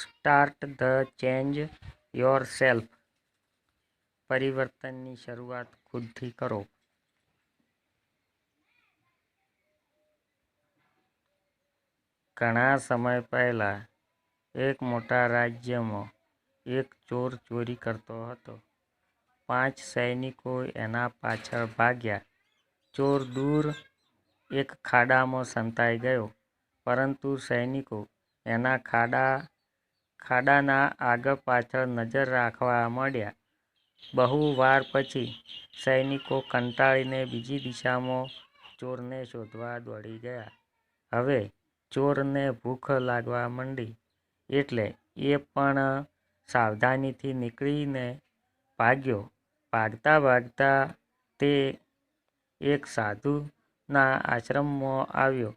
Start the change yourself પરિવર્તનની શરૂઆત ખુદથી કરો. ઘણા સમય પહેલાં એક મોટા રાજ્યમાં એક ચોર ચોરી કરતો હતો. પાંચ સૈનિકો એના પાછળ ભાગ્યા. ચોર દૂર એક ખાડામાં સંતાઈ ગયો, પરંતુ સૈનિકો એના ખાડા ખાડાના આગળ પાછળ નજર રાખવા માંડ્યા બહુ વાર પછી સૈનિકો કંટાળીને બીજી દિશામાં ચોરને શોધવા દોડી ગયા. હવે ચોરને ભૂખ લાગવા માંડી એટલે એ પણ સાવધાનીથી નીકળીને ભાગ્યો. ભાગતા ભાગતા તે એક સાધુના આશ્રમમાં આવ્યો.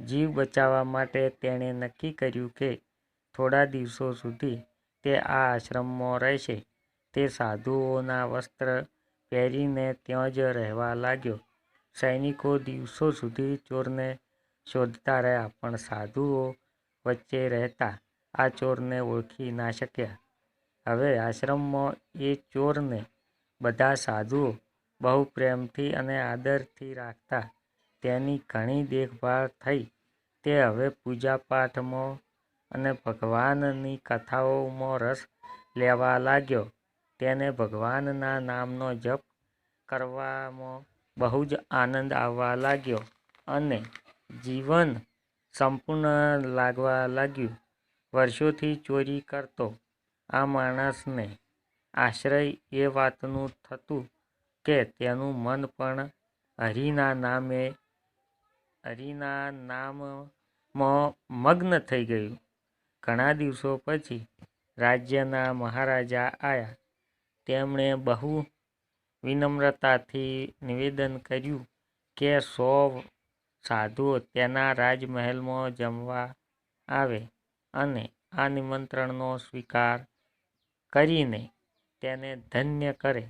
જીવ બચાવવા માટે તેણે નક્કી કર્યું કે થોડા દિવસો સુધી તે આ આશ્રમમાં રહેશે. તે સાધુઓના વસ્ત્ર પહેરીને ત્યાં જ રહેવા લાગ્યો. સૈનિકો દિવસો સુધી ચોરને શોધતા રહ્યા, પણ સાધુઓ વચ્ચે રહેતા આ ચોરને ઓળખી ના શક્યા. હવે આશ્રમમાં એ ચોરને બધા સાધુઓ બહુ પ્રેમથી અને આદરથી રાખતા, તેની ઘણી દેખભાળ થઈ. તે હવે પૂજાપાઠમાં અને ભગવાનની કથાઓમાં રસ લેવા લાગ્યો. તેને ભગવાનના નામનો જપ કરવામાં બહુ જ આનંદ આવવા લાગ્યો અને જીવન સંપૂર્ણ લાગવા લાગ્યું. વર્ષોથી ચોરી કરતો આ માણસને આશ્રય એ વાતનું થતું કે તેનું મન પણ હરિના નામે, હરિના નામમાં મગ્ન થઈ ગયું. ઘણા દિવસો પછી રાજ્યના મહારાજા આવ્યા તેમણે બહુ વિનમ્રતાથી નિવેદન કર્યું કે સો સાધુઓ તેના રાજમહેલમાં જમવા આવે અને આ નિમંત્રણનો સ્વીકાર કરીને તેને ધન્ય કરે.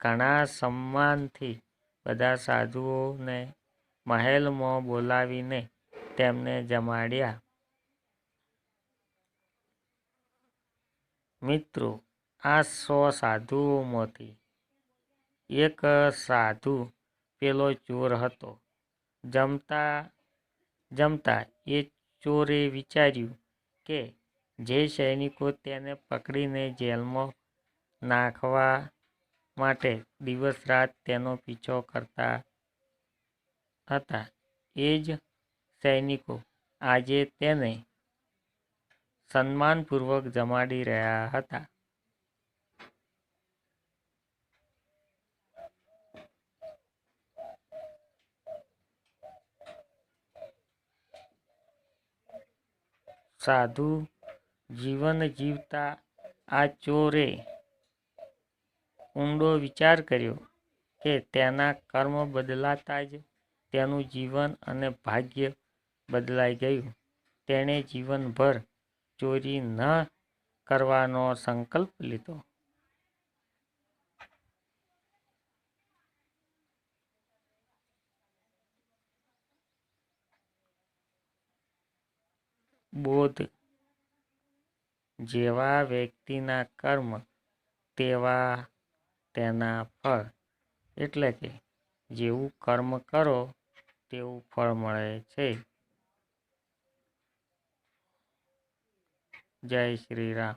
ઘણા સન્માનથી બધા સાધુઓને મહેલમાં બોલાવીને તેમને જમાડ્યા. મિત્રો, આ સો સાધુઓમાંથી એક સાધુ પેલો ચોર હતો. જમતા જમતા એ ચોરે વિચાર્યું કે જે સૈનિકો તેને પકડીને જેલમાં નાખવા માટે દિવસ રાત તેનો પીછો કરતા હતા. એ જ સૈનિકો આજે તેને સન્માનપૂર્વક જમાડી રહ્યા હતા. સાધુ જીવન જીવતા આ ચોરે ઊંડો વિચાર કર્યો કે તેના કર્મ બદલાતા જ તેનું જીવન અને ભાગ્ય બદલાઈ ગયું. તેણે જીવનભર ચોરી ન કરવાનો સંકલ્પ લીધો. બોધ જેવા વ્યક્તિના કર્મ તેવા તેના ફળ. એટલે કે જેવું કર્મ કરો, તેવું ફળ મળે છે. jae hee-ra